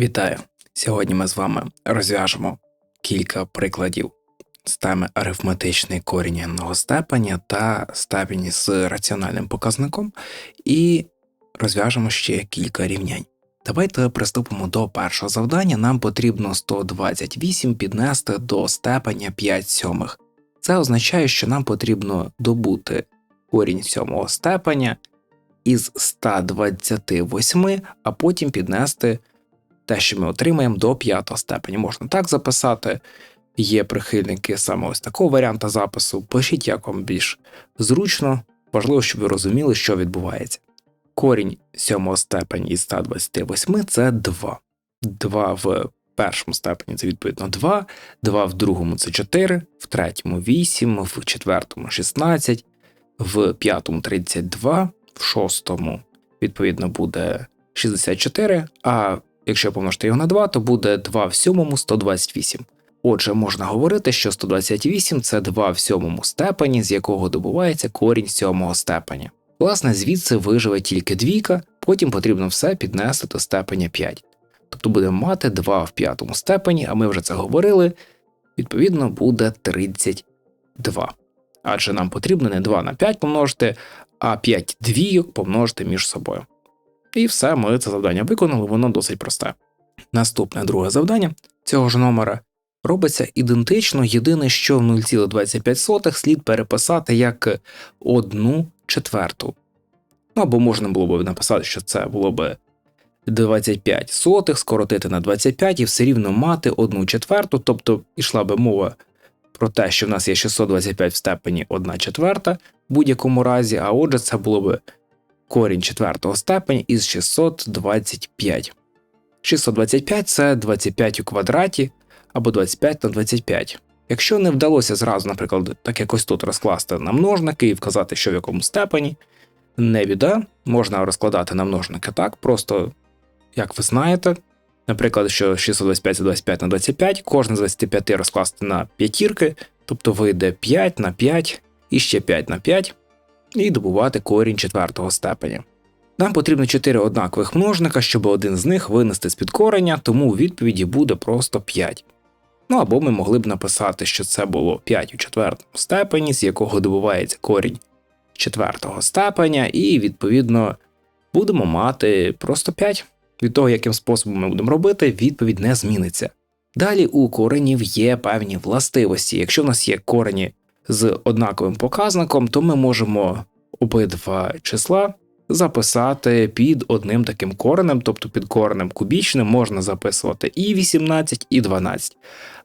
Вітаю! Сьогодні ми з вами розв'яжемо кілька прикладів теми арифметичний корінь n степеня та степені з раціональним показником, і розв'яжемо ще кілька рівнянь. Давайте приступимо до першого завдання. Нам потрібно 128 піднести до степеня 5 сьомих. Це означає, що нам потрібно добути корінь сьомого степеня із 128, а потім піднести те, що ми отримаємо до п'ятого степеня. Можна так записати. Є прихильники саме ось такого варіанта запису. Пишіть, як вам більш зручно. Важливо, щоб ви розуміли, що відбувається. Корінь сьомого степені із 128 це 2. 2 в першому степені це відповідно 2, 2 в другому це 4, в третьому 8, в четвертому 16, в п'ятому 32, в шостому, відповідно, буде 64, а якщо помножити його на 2, то буде 2 в сьомому 128. Отже, можна говорити, що 128 це 2 в сьомому степені, з якого добувається корінь сьомого степеня. Власне, звідси виживе тільки двійка, потім потрібно все піднести до степеня 5. Тобто будемо мати 2 в п'ятому степені, а ми вже це говорили, відповідно, буде 32. Адже нам потрібно не 2 на 5 помножити, а 5 двійок помножити між собою. І все, ми це завдання виконали, воно досить просте. Наступне друге завдання цього ж номера робиться ідентично, єдине, що в 0,25 слід переписати як 1 четверту. Ну або можна було б написати, що це було б 25 сотих, скоротити на 25 і все рівно мати 1 четверту, тобто йшла би мова про те, що в нас є 625 в степені 1 четверта в будь-якому разі, а отже, це було б корінь четвертого степеня із 625. 625 це 25 у квадраті або 25 на 25. Якщо не вдалося зразу, наприклад, так якось тут розкласти на множники і вказати, що в якому степені, не біда, можна розкладати на множники так, просто, як ви знаєте, наприклад, що 625 це 25 на 25, кожне з 25 розкласти на п'ятірки, тобто вийде 5 на 5 і ще 5 на 5, і добувати корінь четвертого степеня. Нам потрібно 4 однакових множника, щоб один з них винести з під кореня, тому у відповіді буде просто 5. Ну або ми могли б написати, що це було 5 у четвертому степені, з якого добувається корінь четвертого степеня, і відповідно будемо мати просто 5. Від того, яким способом ми будемо робити, відповідь не зміниться. Далі у коренів є певні властивості. Якщо в нас є корені з однаковим показником, то ми можемо обидва числа записати під одним таким коренем, тобто під коренем кубічним можна записувати і 18, і 12.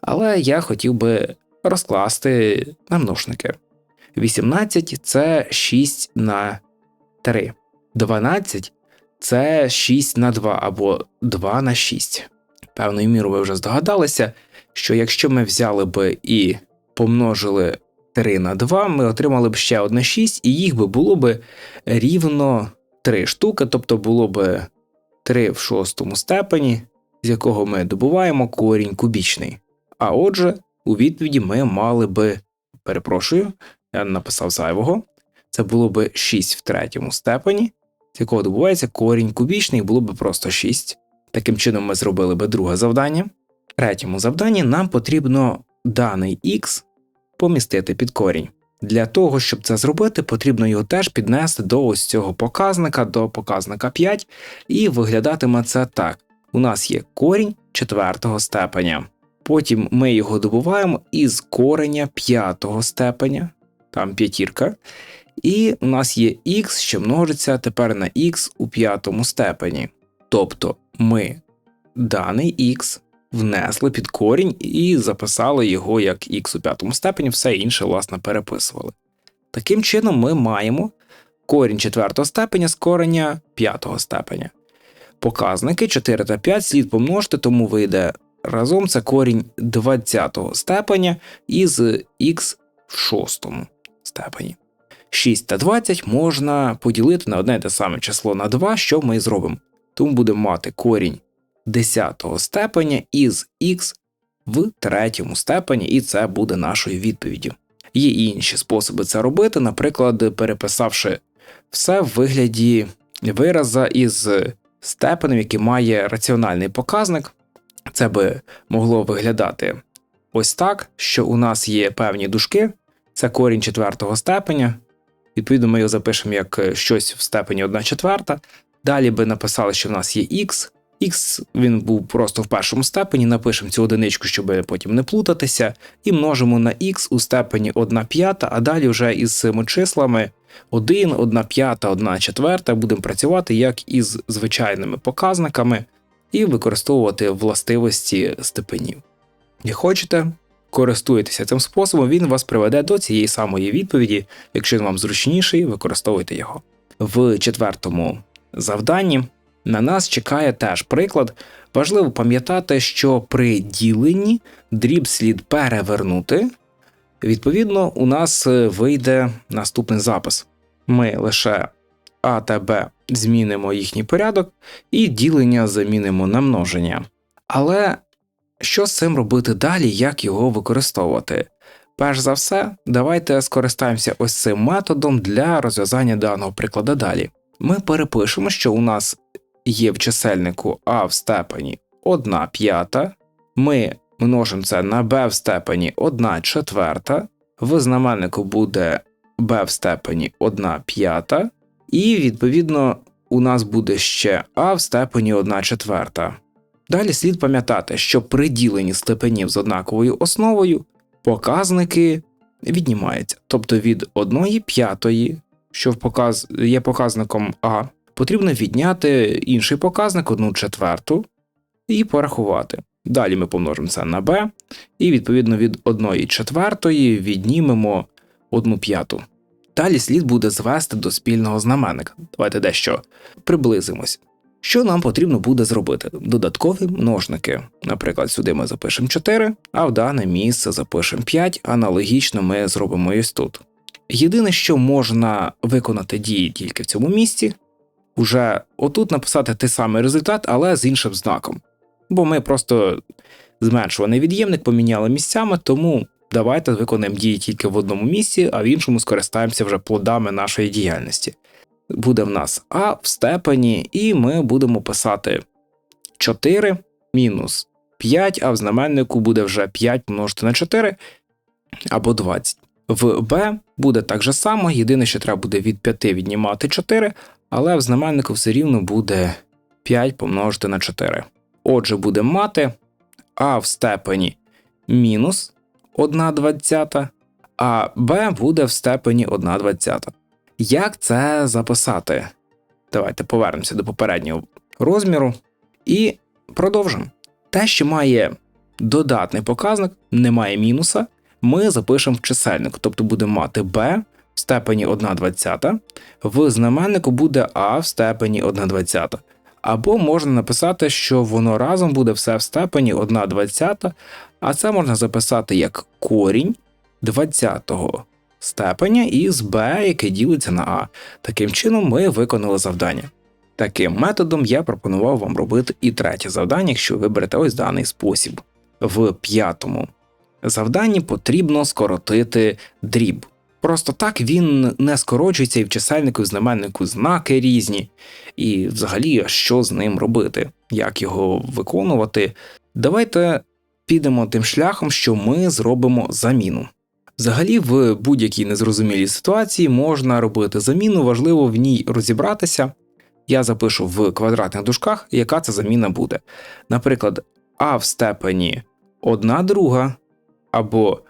Але я хотів би розкласти на множники. 18 це 6 на 3, 12 це 6 на 2 або 2 на 6. Певною мірою ви вже здогадалися, що якщо ми взяли би і помножили 3 на 2, ми отримали б ще одне 6, і їх би було б рівно 3 штуки, тобто було б 3 в шостому степені, з якого ми добуваємо корінь кубічний. А отже, у відповіді ми мали би, перепрошую, я написав зайвого, це було б 6 в третьому степені, з якого добувається корінь кубічний, було б просто 6. Таким чином, ми зробили би друге завдання. В третьому завданні нам потрібно даний х помістити під корінь. Для того, щоб це зробити, потрібно його теж піднести до ось цього показника, до показника 5, і виглядатиме це так: у нас є корінь четвертого степеня. Потім ми його добуваємо із кореня п'ятого степеня, там п'ятірка. І у нас є х, що множиться тепер на х у п'ятому степені. Тобто ми даний х внесли під корінь і записали його як х у п'ятому степені, все інше, власне, переписували. Таким чином, ми маємо корінь четвертого степеня з кореня п'ятого степеня. Показники 4 та 5 слід помножити, тому вийде разом це корінь 20 степеня із х в шостому степені. 6 та 20 можна поділити на одне те саме число на 2, що ми зробимо. Тому будемо мати корінь 10 степеня із х в третьому степені, і це буде нашою відповіддю. Є інші способи це робити, наприклад, переписавши все в вигляді вираза із степенем, який має раціональний показник. Це би могло виглядати ось так, що у нас є певні дужки, це корінь четвертого степеня. Відповідно, ми його запишемо як щось в степені 1 четверта. Далі би написали, що в нас є х. Х він був просто в першому степені, напишемо цю одиничку, щоб потім не плутатися, і множимо на х у степені 1 п'ята, а далі вже із цими числами 1, 1 п'ята, 1 четверта будемо працювати як із звичайними показниками і використовувати властивості степенів. Як хочете, користуєтеся цим способом, він вас приведе до цієї самої відповіді. Якщо він вам зручніший, використовуйте його. В четвертому завданні на нас чекає теж приклад. Важливо пам'ятати, що при діленні дріб слід перевернути. Відповідно, у нас вийде наступний запис. Ми лише А та Б змінимо їхній порядок, і ділення замінимо на множення. Але що з цим робити далі, як його використовувати? Перш за все, давайте скористаємося ось цим методом для розв'язання даного прикладу далі. Ми перепишемо, що у нас є в чисельнику А в степені 1 п'ята, ми множимо це на b в степені 1 четверта, в знаменнику буде b в степені 1 п'ята, і відповідно у нас буде ще А в степені 1 четверта. Далі слід пам'ятати, що при діленні степенів з однаковою основою показники віднімаються, тобто від 1 п'ятої, що є показником А, потрібно відняти інший показник 1 четверту і порахувати. Далі ми помножимо це на b, і відповідно від 1 четвертої віднімемо 1 п'яту. Далі слід буде звести до спільного знаменника. Давайте дещо приблизимось. Що нам потрібно буде зробити? Додаткові множники. Наприклад, сюди ми запишемо 4, а в дане місце запишемо 5, аналогічно ми зробимо ось тут. Єдине, що можна виконати дії тільки в цьому місці, уже отут написати той самий результат, але з іншим знаком. Бо ми просто зменшуваний від'ємник поміняли місцями, тому давайте виконаємо дії тільки в одному місці, а в іншому скористаємося вже плодами нашої діяльності. Буде в нас А в степені, і ми будемо писати 4 мінус 5, а в знаменнику буде вже 5 множити на 4 або 20. В Б буде так же само, єдине, що треба буде від 5 віднімати 4, але в знаменнику все рівно буде 5 помножити на 4. Отже, будемо мати А в степені мінус 1 двадцята, а Б буде в степені 1 двадцята. Як це записати? Давайте повернемося до попереднього розміру і продовжимо. Те, що має додатний показник, немає мінуса, ми запишемо в чисельник, тобто будемо мати b в степені 1 двадцята, в знаменнику буде а в степені 1 двадцята. Або можна написати, що воно разом буде все в степені 1 двадцята, а це можна записати як корінь 20 степеня із b, яке ділиться на а. Таким чином ми виконали завдання. Таким методом я пропонував вам робити і третє завдання, якщо виберете ось даний спосіб. В п'ятому завданні потрібно скоротити дріб. Просто так він не скорочується і в чисельнику, і в знаменнику знаки різні, і взагалі, що з ним робити, як його виконувати. Давайте підемо тим шляхом, що ми зробимо заміну. Взагалі, в будь-якій незрозумілій ситуації можна робити заміну, важливо в ній розібратися. Я запишу в квадратних дужках, яка ця заміна буде. Наприклад, а в степені 1 друга, або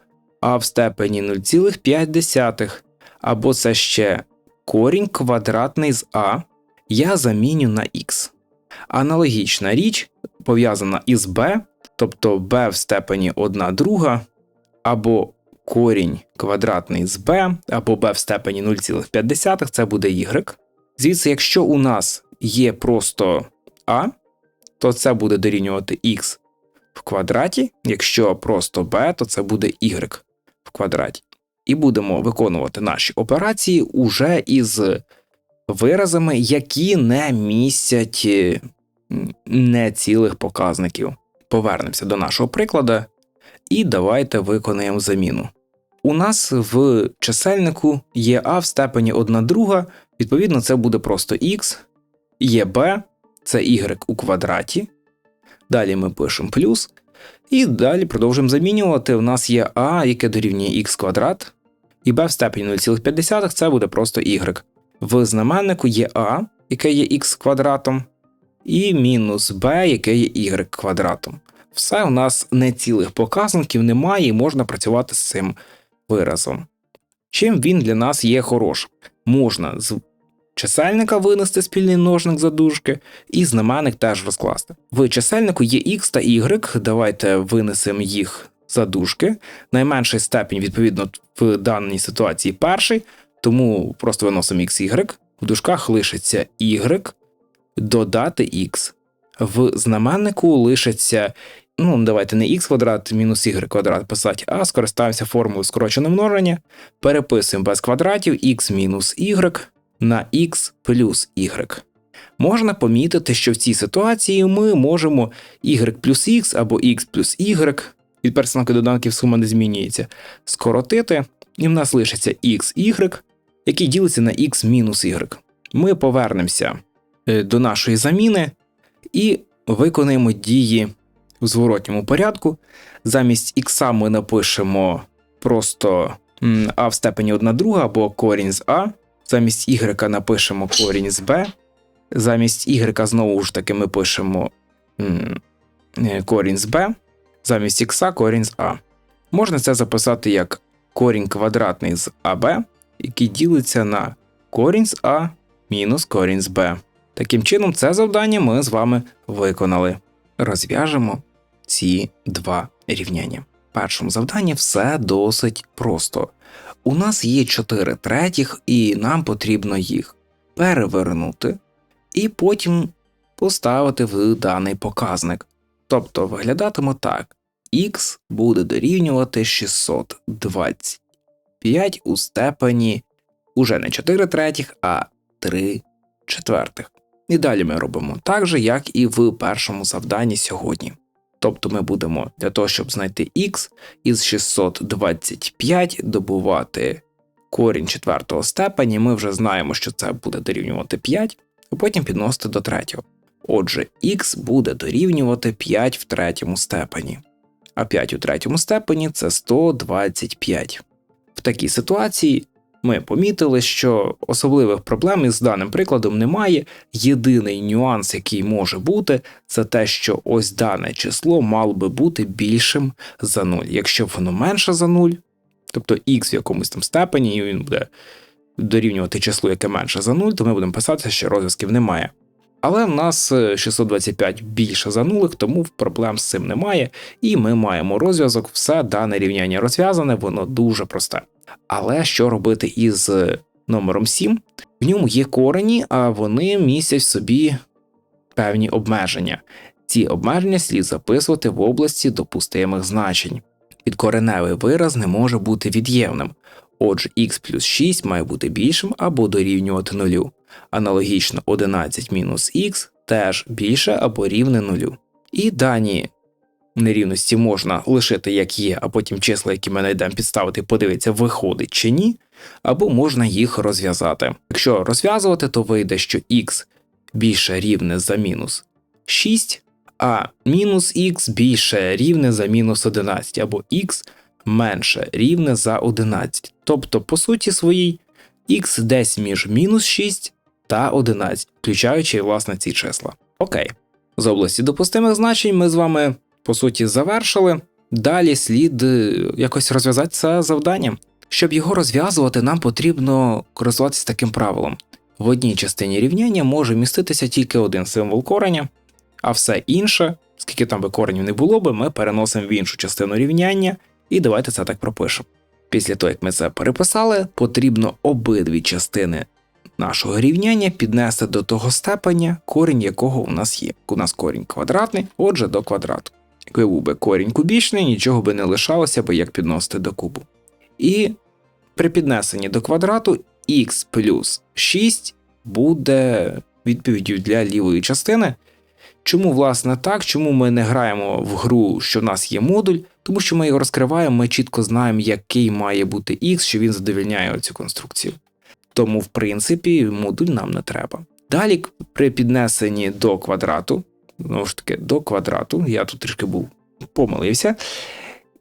а в степені 0,5, або це ще корінь квадратний з а, я заміню на х. Аналогічна річ пов'язана із b, тобто b в степені 1 друга, або корінь квадратний з b, або b в степені 0,5, це буде y. Звідси, якщо у нас є просто а, то це буде дорівнювати x в квадраті, якщо просто b, то це буде y в квадраті. І будемо виконувати наші операції уже із виразами, які не містять нецілих показників. Повернемося до нашого прикладу, і давайте виконаємо заміну. У нас в чисельнику є а в степені 1 друга, відповідно, це буде просто х, є b, це y у квадраті. Далі ми пишемо плюс. І далі продовжуємо замінювати. У нас є а, яке дорівнює x квадрат, і b в степені 0,5 це буде просто y. В знаменнику є а, яке є x квадратом, і мінус b, яке є y квадратом. Все у нас не цілих показників немає, і можна працювати з цим виразом. Чим він для нас є хорошим? Можна чисельника винести спільний множник за дужки, і знаменник теж розкласти. В чисельнику є x та y, давайте винесемо їх за дужки. Найменший степінь, відповідно, в даній ситуації перший, тому просто виносимо x, y. В дужках лишиться y, додати x. В знаменнику лишиться. Ну, давайте не х квадрат мінус y квадрат писати, а скористаємося формулою скороченого множення, переписуємо без квадратів x мінус y на x плюс y. Можна помітити, що в цій ситуації ми можемо y плюс x або x плюс y, від персоналки доданків сума не змінюється, скоротити, і в нас лишиться x, y, який ділиться на x мінус y. Ми повернемося е, до нашої заміни і виконаємо дії в зворотньому порядку. Замість х ми напишемо просто а в степені 1 друга або корінь з а. Замість y напишемо корінь з b. Замість y знову ж таки ми пишемо е, корінь з b. Замість х корінь з а. Можна це записати як корінь квадратний з АБ, який ділиться на корінь з А мінус корінь з Б. Таким чином, це завдання ми з вами виконали. Розв'яжемо ці два рівняння. В першому завданні все досить просто. У нас є 4 третіх, і нам потрібно їх перевернути і потім поставити в даний показник. Тобто виглядатиме так: х буде дорівнювати 625 у степені уже не 4 третіх, а 3 четвертих. І далі ми робимо так же, як і в першому завданні сьогодні. Тобто ми будемо для того, щоб знайти х із 625 добувати корінь четвертого степені, ми вже знаємо, що це буде дорівнювати 5, а потім підносити до третього. Отже, х буде дорівнювати 5 в третьому степені, а 5 у третьому степені це 125. В такій ситуації ми помітили, що особливих проблем із даним прикладом немає. Єдиний нюанс, який може бути, це те, що ось дане число мало би бути більшим за 0. Якщо воно менше за 0, тобто х в якомусь там степені, і він буде дорівнювати числу, яке менше за 0, то ми будемо писати, що розв'язків немає. Але в нас 625 більше за нулик, тому проблем з цим немає, і ми маємо розв'язок, все дане рівняння розв'язане, воно дуже просте. Але що робити із номером 7? В ньому є корені, а вони містять собі певні обмеження. Ці обмеження слід записувати в області допустимих значень. Підкореневий вираз не може бути від'ємним, отже, х плюс 6 має бути більшим або дорівнювати нулю. Аналогічно 11 мінус х теж більше або рівне нулю. І дані нерівності можна лишити як є, а потім числа, які ми знайдемо підставити, подивитися, виходить чи ні, або можна їх розв'язати. Якщо розв'язувати, то вийде, що х більше рівне за мінус 6, а мінус х більше рівне за мінус 11, або х менше рівне за 11. Тобто, по суті своїй, х десь між мінус 6 та 11, включаючи власне ці числа. Окей. З області допустимих значень ми з вами по суті завершили. Далі слід е, якось розв'язати це завдання. Щоб його розв'язувати, нам потрібно користуватися таким правилом. В одній частині рівняння може міститися тільки один символ кореня, а все інше, скільки там би коренів не було би, ми переносимо в іншу частину рівняння, і давайте це так пропишемо. Після того, як ми це переписали, потрібно обидві частини нашого рівняння піднести до того степеня, корінь якого у нас є. У нас корінь квадратний, отже, до квадрату. Був би корінь кубічний, нічого би не лишалося, бо як підносити до кубу. І при піднесенні до квадрату х плюс 6 буде відповіддю для лівої частини. Чому, власне, так? Чому ми не граємо в гру, що в нас є модуль? Тому що ми його розкриваємо, ми чітко знаємо, який має бути х, що він задовільняє цю конструкцію. Тому, в принципі, модуль нам не треба. Далі при піднесенні до квадрату, знову ж таки, до квадрату, я тут трішки був помилився.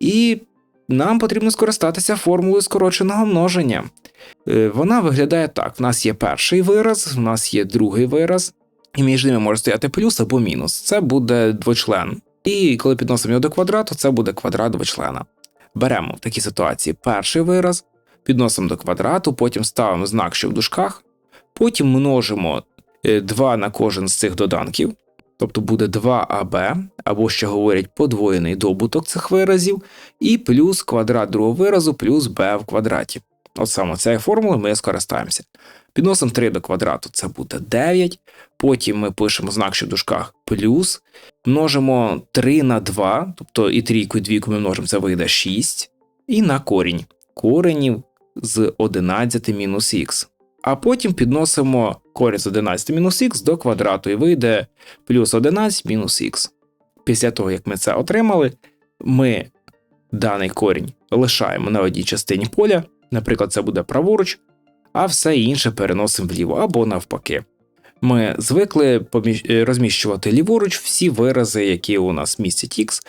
І нам потрібно скористатися формулою скороченого множення. Е, Вона виглядає так: в нас є перший вираз, в нас є другий вираз, і між ними може стояти плюс або мінус. Це буде двочлен. І коли підносимо його до квадрату, це буде квадрат двочлена. Беремо в такій ситуації перший вираз, підносимо до квадрату, потім ставимо знак, що в дужках, потім множимо 2 на кожен з цих доданків, тобто буде 2аб, або ще говорять подвоєний добуток цих виразів, і плюс квадрат другого виразу плюс b в квадраті. От саме цією формулою ми скористаємося. Підносимо 3 до квадрату, це буде 9. Потім ми пишемо знак, що в дужках плюс, множимо 3 на 2, тобто і трійку, і двійку ми множимо, це вийде 6. І на корінь. Коренів з 11 мінус х. А потім підносимо корінь з 11 мінус х до квадрату, і вийде плюс 11 мінус х. Після того, як ми це отримали, ми даний корінь лишаємо на одній частині поля, наприклад, це буде праворуч, а все інше переносимо вліво або навпаки. Ми звикли розміщувати ліворуч всі вирази, які у нас містять х.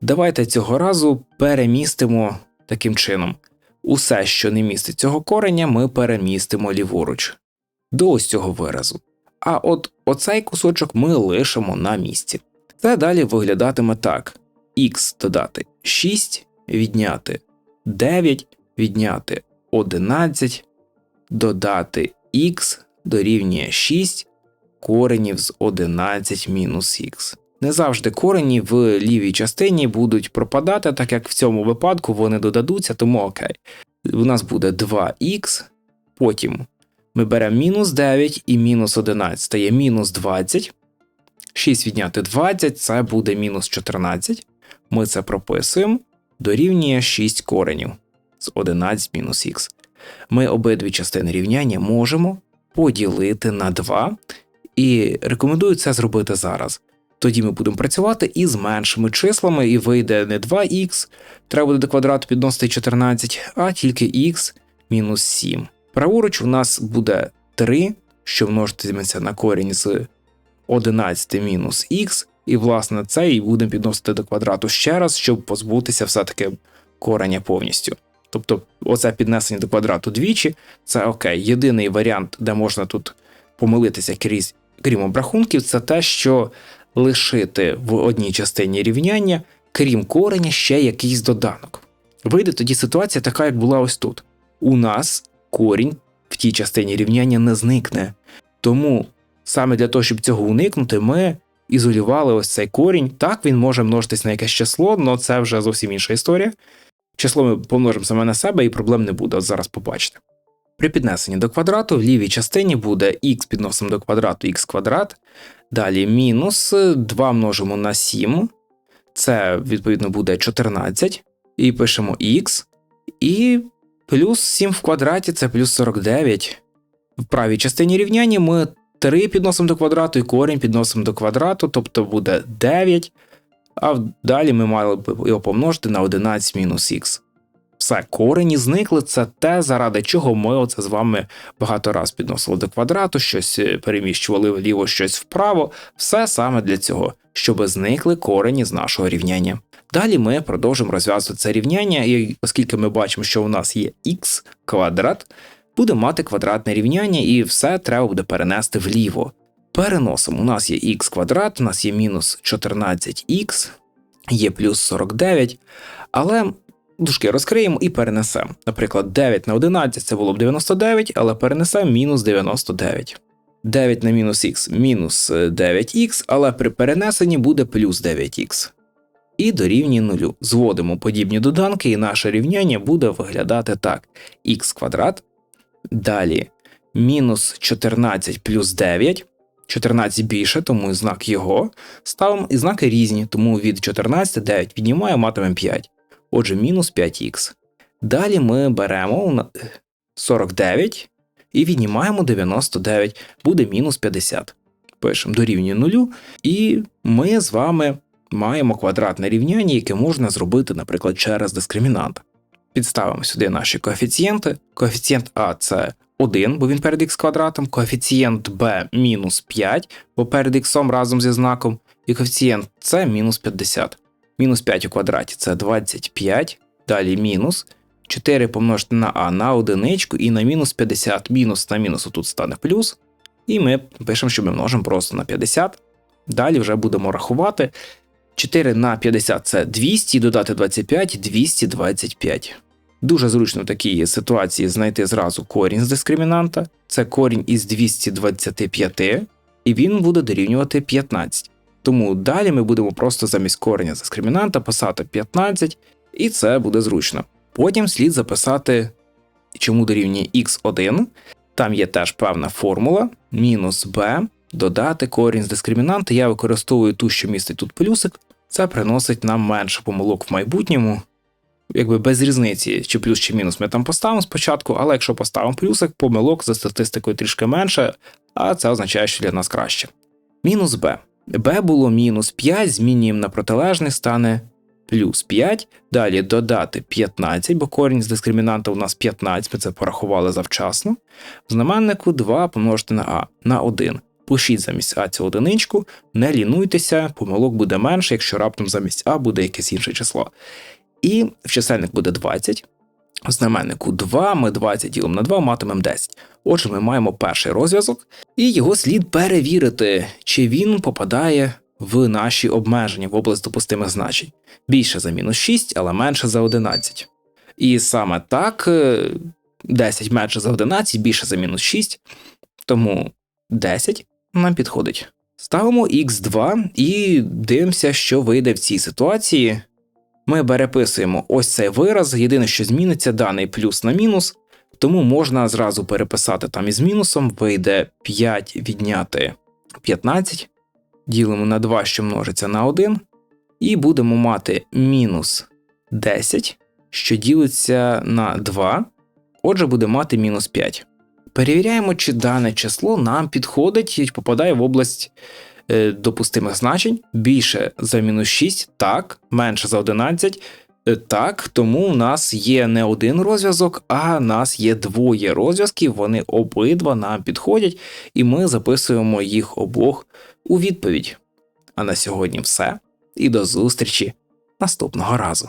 Давайте цього разу перемістимо таким чином. Усе, що не містить цього кореня, ми перемістимо ліворуч до ось цього виразу. А от оцей кусочок ми лишимо на місці. Це далі виглядатиме так: х додати 6, відняти 9, відняти 11, додати х дорівнює 6 коренів з 11 мінус х. Не завжди корені в лівій частині будуть пропадати, так як в цьому випадку вони додадуться, тому окей. У нас буде 2х, потім ми беремо мінус 9 і мінус 11 стає мінус 20. 6 відняти 20 це буде мінус 14. Ми це прописуємо, дорівнює 6 коренів з 11 мінус х. Ми обидві частини рівняння можемо поділити на 2, і рекомендую це зробити зараз. Тоді ми будемо працювати із меншими числами, і вийде не 2х, треба буде до квадрату підносити 14, а тільки х мінус 7. Праворуч у нас буде 3, що множитиметься на корінь з 11 мінус х, і власне це і будемо підносити до квадрату ще раз, щоб позбутися все-таки кореня повністю. Тобто, оце піднесення до квадрату двічі, це окей. Єдиний варіант, де можна тут помилитися крізь, крім обрахунків, це те, що лишити в одній частині рівняння, крім кореня, ще якийсь доданок. Вийде тоді ситуація така, як була ось тут. У нас корінь в тій частині рівняння не зникне. Тому саме для того, щоб цього уникнути, ми ізолювали ось цей корінь. Так, він може множитись на якесь число, але це вже зовсім інша історія. Число ми помножимо саме на себе і проблем не буде, от зараз побачите. При піднесенні до квадрату в лівій частині буде х підносимо до квадрату х квадрат, далі мінус 2 множимо на 7, це відповідно буде 14, і пишемо х, і плюс 7 в квадраті це плюс 49. В правій частині рівняння ми 3 підносимо до квадрату і корінь підносимо до квадрату, тобто буде 9, а далі ми мали б його помножити на 11 мінус х. Все, корені зникли, це те, заради чого ми оце з вами багато раз підносили до квадрату, щось е, переміщували вліво, щось вправо. Все саме для цього, щоб зникли корені з нашого рівняння. Далі ми продовжимо розв'язувати це рівняння, і оскільки ми бачимо, що у нас є х квадрат, будемо мати квадратне рівняння, і все треба буде перенести вліво. Переносимо, у нас є х квадрат, у нас є мінус 14х, є плюс 49, але дужки розкриємо і перенесемо. Наприклад, 9 на 11 це було б 99, але перенесемо мінус 99. 9 на мінус х мінус 9х, але при перенесенні буде плюс 9х. І дорівнює нулю. Зводимо подібні доданки, і наше рівняння буде виглядати так: х квадрат. Далі мінус 14 плюс 9. 14 більше, тому знак його. Ставимо і знаки різні, тому від 14 9 віднімаємо, матимемо 5. Отже, мінус 5х. Далі ми беремо 49 і віднімаємо 99, буде мінус 50. Пишемо дорівнює нулю, і ми з вами маємо квадратне рівняння, яке можна зробити, наприклад, через дискримінант. Підставимо сюди наші коефіцієнти. Коефіцієнт А це 1, бо він перед х квадратом, коефіцієнт b мінус 5, бо перед х разом зі знаком, і коефіцієнт c мінус 50. Мінус 5 у квадраті це 25, далі мінус 4 помножити на а на одиничку і на мінус 50, мінус на мінус тут стане плюс. І ми пишемо, що ми множимо просто на 50. Далі вже будемо рахувати. 4 на 50 це 200, додати 25 225. Дуже зручно в такій ситуації знайти зразу корінь з дискримінанта. Це корінь із 225, і він буде дорівнювати 15. Тому далі ми будемо просто замість кореня з дискримінанта писати 15, і це буде зручно. Потім слід записати, чому дорівнює x1. Там є теж певна формула, мінус b, додати корінь з дискримінанта. Я використовую ту, що містить тут плюсик. Це приносить нам менше помилок в майбутньому. Якби без різниці, чи плюс, чи мінус ми там поставимо спочатку, але якщо поставимо плюсик, помилок за статистикою трішки менше, а це означає, що для нас краще. Мінус b. b було мінус 5, змінюємо на протилежний, стане плюс 5. Далі додати 15, бо корінь з дискримінанта у нас 15, ми це порахували завчасно. В знаменнику 2 помножити на а на 1. Пишіть замість А цю одиничку, не лінуйтеся, помилок буде менше, якщо раптом замість А буде якесь інше число. І в чисельник буде 20. Знаменнику 2, ми 20 ділимо на 2, матимемо 10. Отже, ми маємо перший розв'язок, і його слід перевірити, чи він попадає в наші обмеження в область допустимих значень. Більше за мінус 6, але менше за 11. І саме так 10 менше за 11, більше за мінус 6, тому 10 нам підходить. Ставимо x2 і дивимося, що вийде в цій ситуації. Ми переписуємо ось цей вираз, єдине, що зміниться даний плюс на мінус, тому можна зразу переписати там із мінусом, вийде 5 відняти 15, ділимо на 2, що множиться на 1, і будемо мати мінус 10, що ділиться на 2, отже, буде мати мінус 5. Перевіряємо, чи дане число нам підходить і попадає в область допустимих значень більше за мінус 6, так, менше за 11. е, Так, тому у нас є не один розв'язок, а нас є двоє розв'язків. Вони обидва нам підходять, і ми записуємо їх обох у відповідь. А на сьогодні все. І до зустрічі наступного разу.